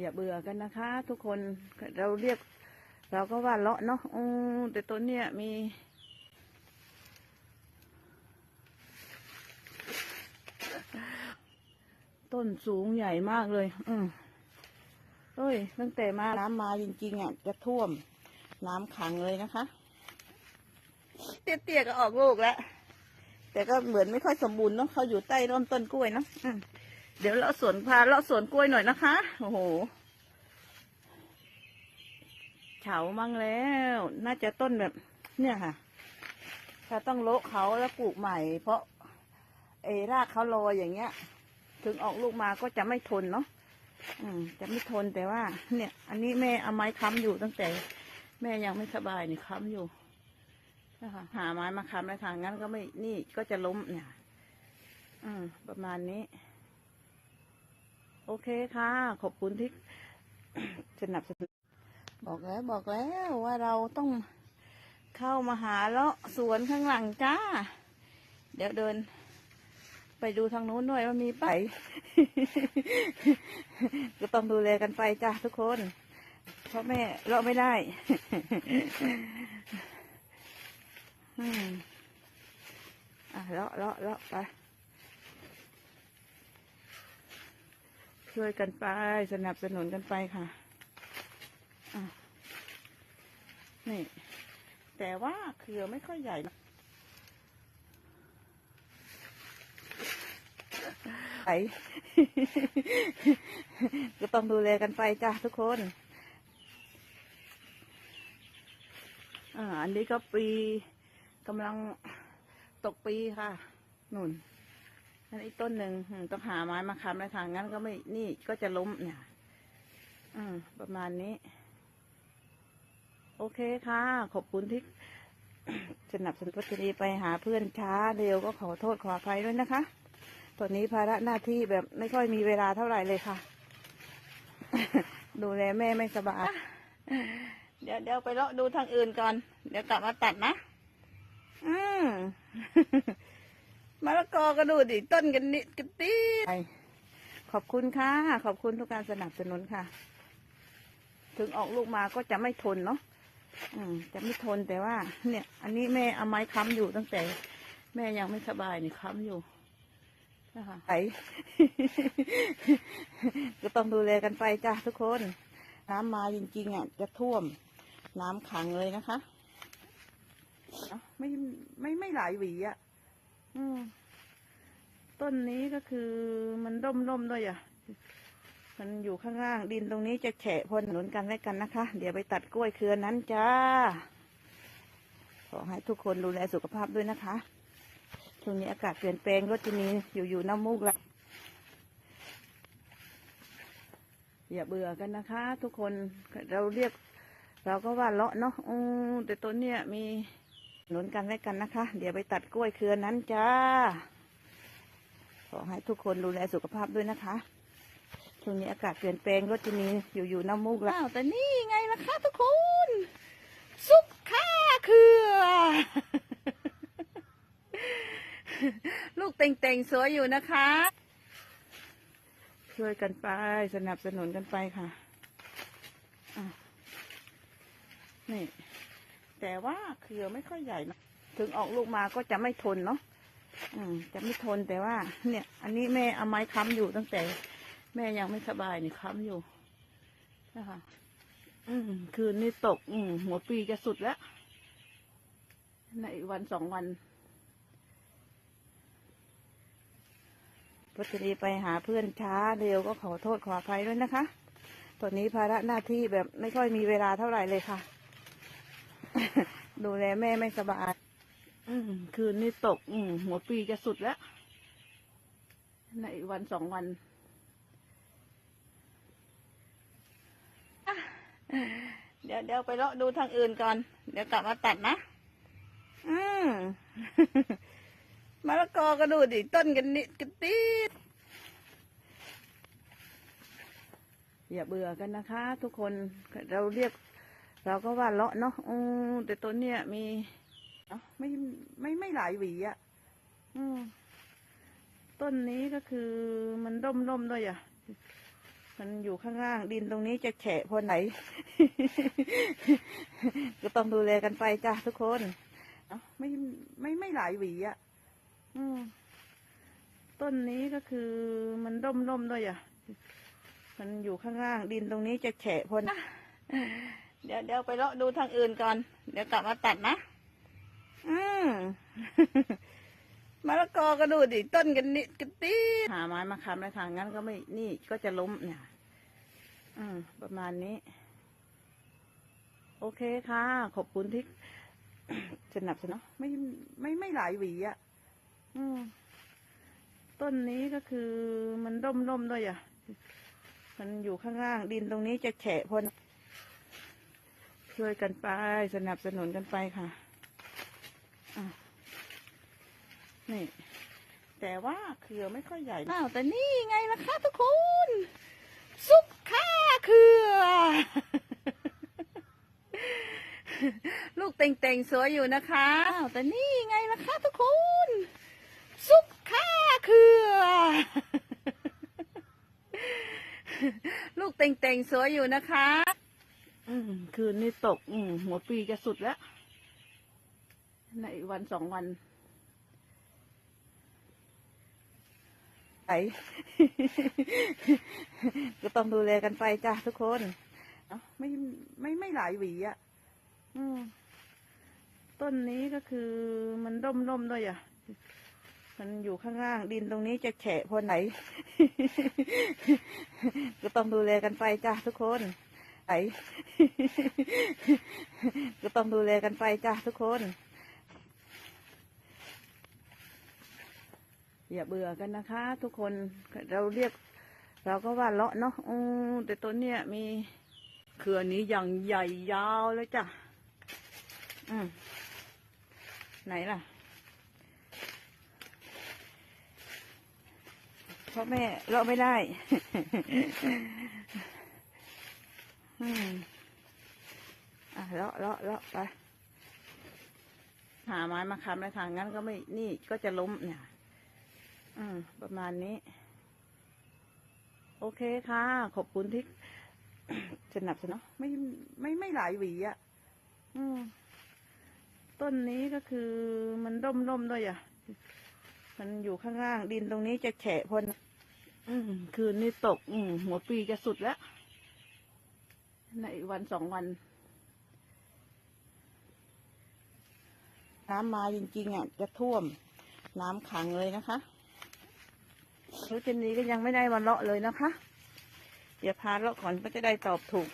อย่าเบื่อกันนะคะ ทุกคนเราเรียก เราก็ว่าเลาะเนาะอแต่ต้นเนี้ยมี ต้นสูงใหญ่มากเลย อืมเอ้ย ตั้งแต่มาน้ำมาจริงๆอะจะท่วม น้ำขังเลยนะคะ เตี้ยๆก็ออกลูกแล้วแต่ก็เหมือนไม่ค่อยสมบูรณ์เนาะเขาอยู่ใต้ร่มต้นกล้วยเนาะอืม เดี๋ยวเลาะสวนพาเลาะสวนกล้วยหน่อยนะคะ โอ้โหเฉามั่งแล้ว น่าจะต้นแบบ เนี่ยค่ะ ถ้าต้องโละเขาแล้วปลูกใหม่ เพราะไอ้รากเขาลอยอย่างเงี้ย ถึงออกลูกมาก็จะไม่ทนเนาะอืม จะไม่ทนแต่ว่า เนี่ย อันนี้แม่เอาไม้ค้ำอยู่ตั้งแต่ แม่ยังไม่สบายนี่ค้ำอยู่นะคะหาไม้มาค้ำแล้วค่ะงั้นก็ไม่นี่ก็จะล้มเนี่ย อืม ประมาณนี้ อเคค่ะ ขอบคุณที่สนับสนุนบอกแล้วบอกแล้วว่าเราต้องเข้ามาหาเลาะสวนข้างหลังจ้า เดี๋ยวเดิน ไปดูทางนู้นด้วยว่ามีไป ก็ต้องดูแลกันไปจ้าทุกคน เพราะแม่เลาะไม่ได้อืมอะเลาะเลาะเลาะไป ช่วยกันไป สนับสนุนกันไปค่ะะนี่ แต่ว่าเครือไม่ค่อยใหญ่นะไหก็ต้องดูแลกันไปจ้าทุกคน อ่า อันนี้ก็ปีกำลังตกปีค่ะนุ่น อันนี้ต้นหนึ่งต้องหาไม้มาค้ำแล้วทางงั้นก็ไม่นี่ก็จะล้มเนี่ยอืมประมาณนี้ โอเคค่ะ ขอบคุณที่สนับสนุนพัชรีไปหาเพื่อนช้าเร็วก็ขอโทษขออภัยด้วยนะคะ ตอนนี้ภาระหน้าที่แบบไม่ค่อยมีเวลาเท่าไหร่เลยค่ะ ดูแลแม่ไม่สบาย เดี๋ยวเดี๋ยวไปเลาะดูทางอื่นก่อน เดี๋ยวกลับมาตัดนะ อืม มะละกอก็ดูดิต้นกันนิดกันตีขอบคุณค่ะ ขอบคุณทุกการสนับสนุนค่ะ ถึงออกลูกมาก็จะไม่ทนเนาะอืม จะไม่ทนแต่ว่า เนี่ย อันนี้แม่เอาไม้ค้ำอยู่ตั้งแต่ แม่ยังไม่สบายนี่ค้ำอยู่นะคะไอก็ต้องดูแลกันไปจ้าทุกคน น้ำมาจริงๆอะจะท่วม น้ำขังเลยนะคะ ไม่ไม่ไม่หลายหวีอะ ต้นนี้ก็คือมันร่มร่มด้วยอะ มันอยู่ข้างล่างดินตรงนี้จะแฉะพนหนุนกันและกันนะคะ เดี๋ยวไปตัดกล้วยเครือนั้นจ้า ขอให้ทุกคนดูแลสุขภาพด้วยนะคะช่วงนี้อากาศเปลี่ยนแปลงรถจะมีอยู่อยู่น้ำมูกละอย่าเบื่อกันนะคะ ทุกคนเราเรียก เราก็ว่าเลาะเนาะแต่ต้นเนี้ยมี หนุนกันและกันนะคะ เดี๋ยวไปตัดกล้วยเครือนั้นจ้า ขอให้ทุกคนดูแลสุขภาพด้วยนะคะช่วงนี้อากาศเปลี่ยนแปลงรถจะมีอยู่อยู่น้ำมูกแล้วแต่นี่ไงล่ะคะทุกคน ซุปข้าเครือ ลูกเต่งๆสวยอยู่นะคะ ช่วยกันไปสนับสนุนกันไปค่ะอะนี่ แต่ว่าเครือไม่ค่อยใหญ่นะถึงออกลูกมาก็จะไม่ทนเนาะอืม จะไม่ทนแต่ว่า เนี่ย อันนี้แม่เอาไม้ค้ำอยู่ตั้งแต่ แม่ยังไม่สบายนี่ค้ำอยู่นะคะอืม คืนนี้ตก อืม หัวปีจะสุดแล้ว ในวันสองวันพัชรีไปหาเพื่อนช้าเร็วก็ขอโทษขออภัยด้วยนะคะ ตอนนี้ภาระหน้าที่แบบไม่ค่อยมีเวลาเท่าไหร่เลยค่ะ ดูแลแม่ไม่สบาย อืมคืนนี้ตก อืมหัวปีจะสุดแล้ว ในวันสองวันเดี๋ยวเดี๋ยวไปเลาะดูทางอื่นก่อน เดี๋ยวกลับมาตัดนะ อืมมะละกอก็ดูดิ ต้นกันนิดกันตีอย่าเบื่อกันนะคะ ทุกคนเราเรียก เราก็ว่าเลาะเนาะอือแต่ต้นเนี้ยมีเอ้าไม่ไม่ไม่หลายหวีอะ อืมต้นนี้ก็คือมันร่มร่มด้วยอะ มันอยู่ข้างล่างดินตรงนี้จะแฉะพอไหน ก็ต้องดูแลกันไปจ้ะทุกคนเอ้าไม่ไม่ไม่หลายหวีอะ อืมต้นนี้ก็คือมันร่มร่มด้วยอะ มันอยู่ข้างล่างดินตรงนี้จะแฉะพอนะ เดี๋ยวเดี๋ยวไปเลาะดูทางอื่นก่อน เดี๋ยวกลับมาตัดนะ อืมมะละกอก็ดูดิต้นกันนิดกันตีหาไม้มาค้ำแล้วทางนั้นก็ไม่นี่ก็จะล้มเนี่ยอืมประมาณนี้ โอเคค่ะ ขอบคุณที่สนับสนุนไม่ไม่ไม่หลายหวีอะ อืมต้นนี้ก็คือมันร่มร่มด้วยอะ มันอยู่ข้างล่างดินตรงนี้จะแฉะพอนะ ช่วยกันไป สนับสนุนกันไปค่ะอะนี่ แต่ว่าเครือไม่ค่อยใหญ่อ้าวแต่นี่ไงล่ะคะทุกคน ซุปข้าเครือลูกเต่งๆสวยอยู่นะคะอ้าวแต่นี่ไงล่ะคะทุกคน ซุปข้าเครือลูกเต่งๆสวยอยู่นะคะอืม คืนนี้ตก อืหัวปีจะสุดแล้ว ในวันสองวันไปก็ต้องดูแลกันไปจ้ะทุกคนไม่ไม่ไม่หลายหวีอะต้นนี้ก็คือมันร่มร่มด้วยอะ มันอยู่ข้างล่างดินตรงนี้จะแฉะพอไหน ก็ต้องดูแลกันไปจ้ะทุกคน ไปก็ต้องดูแลกันไปจ้ะทุกคน อย่าเบื่อกันนะคะ ทุกคนเราเรียก เราก็ว่าเลาะเนาะอแต่ต้นเนี้ยมีเครือนี้อย่างใหญ่ยาวเลยจ้ะอืมไหนล่ะเพราะแม่เลาะไม่ได้ อืมอะเลาะเลาะเลาะไป หาไม้มาค้ำแล้วทางนั้นก็ไม่ นี่ก็จะล้มเนี่ย อืม ประมาณนี้ โอเคค่ะ ขอบคุณที่สนับสนุนไม่ไม่ไม่หลายหวีอะ อืม ต้นนี้ก็คือมันร่มร่มด้วยอะ มันอยู่ข้างล่างดินตรงนี้จะแฉะพนอืมคืนนี้ตก อืมหัวปีจะสุดแล้ว ในวันสองวัน น้ำมาจริงๆอะจะท่วม น้ำขังเลยนะคะรู้จนนี้ก็ยังไม่ได้มาเลาะเลยนะคะเดี๋ยวพาเลาะก่อนก็จะได้ตอบถูก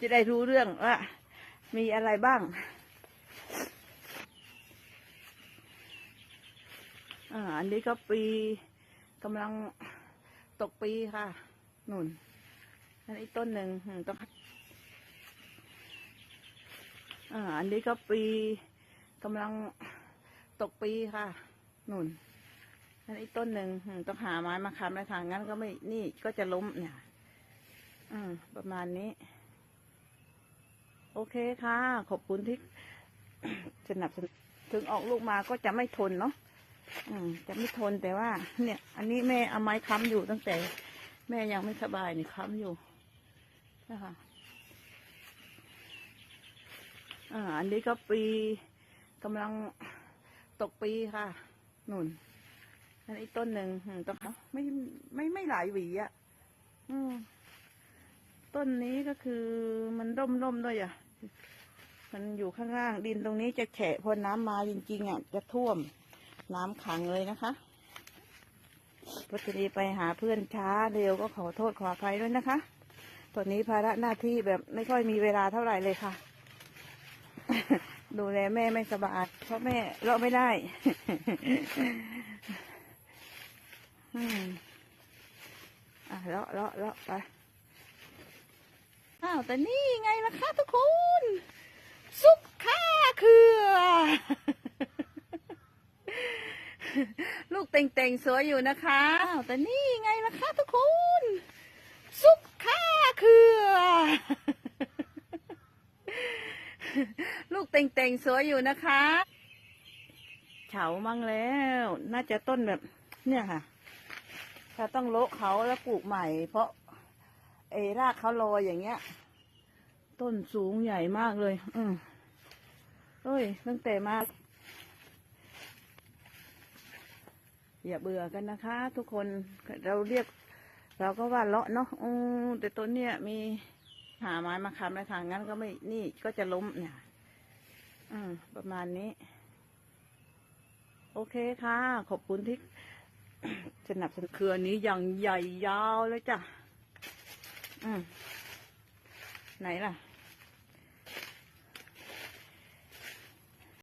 จะได้รู้เรื่องว่ามีอะไรบ้าง อ่า อันนี้ก็ปีกำลังตกปีค่ะนุ อันนี้ต้นหนึ่งต้องอ่าอันนี้ก็ปีกำลังตกปีค่ะหนุนอันนี้ต้นหนึ่งต้องหาไม้มาค้ำแล้วทางนั้นก็ไม่นี่ก็จะล้มเนี่ยอืมประมาณนี้ โอเคค่ะ ขอบคุณที่สนับสนุนถึงออกลูกมาก็จะไม่ทนเนาะอืม จะไม่ทนแต่ว่า เนี่ย อันนี้แม่เอาไม้ค้ำอยู่ตั้งแต่ แม่ยังไม่สบายนี่ค้ำอยู่ นะคะอ่า อันนี้ก็ปีกำลังตกปีค่ะหนุนอันนี้ต้นหนึ่งต้องไม่ไม่ไม่หลายหวีอะอืมต้นนี้ก็คือมันร่มร่มด้วยอะ มันอยู่ข้างล่างดินตรงนี้จะแฉะพอน้ำมาจริงๆอะจะท่วมน้ำขังเลยนะคะพัชรีไปหาเพื่อนช้าเร็วก็ขอโทษขออภัยด้วยนะคะ ตอนนี้ภาระหน้าที่แบบไม่ค่อยมีเวลาเท่าไหร่เลยค่ะ ดูแลแม่ไม่สบายเพราะแม่เลาะไม่ได้อืมอะเลาะเลาะเลาะไปอ้าวแต่นี่ไงล่ะคะทุกคน ซุปข้าเคือลูกเต่งๆสวยอยู่นะคะอ้าวแต่นี่ไงล่ะคะทุกคนซุปข้าเคือลูกเต่งๆสวยอยู่นะคะเฉามั่งแล้ว น่าจะต้นแบบ เนี่ยค่ะ ถ้าต้องโละเขาแล้วปลูกใหม่ เพราะเอรากเขาลอยอย่างเงี้ย ต้นสูงใหญ่มากเลย อืมเอ้ยตั้งแต่มาอย่าเบื่อกันนะคะ ทุกคนเราเรียก เราก็ว่าเลาะเนาะอืมแต่ต้นเนี้ยมีหาไม้มาค้ำในทางงั้นก็ไม่นี่ก็จะล้มเนี่ยอืมประมาณนี้ โอเคค่ะ ขอบคุณที่สนับสนุนเครือนี้อย่างใหญ่ยาวเลยจ้ะอืมไหนล่ะ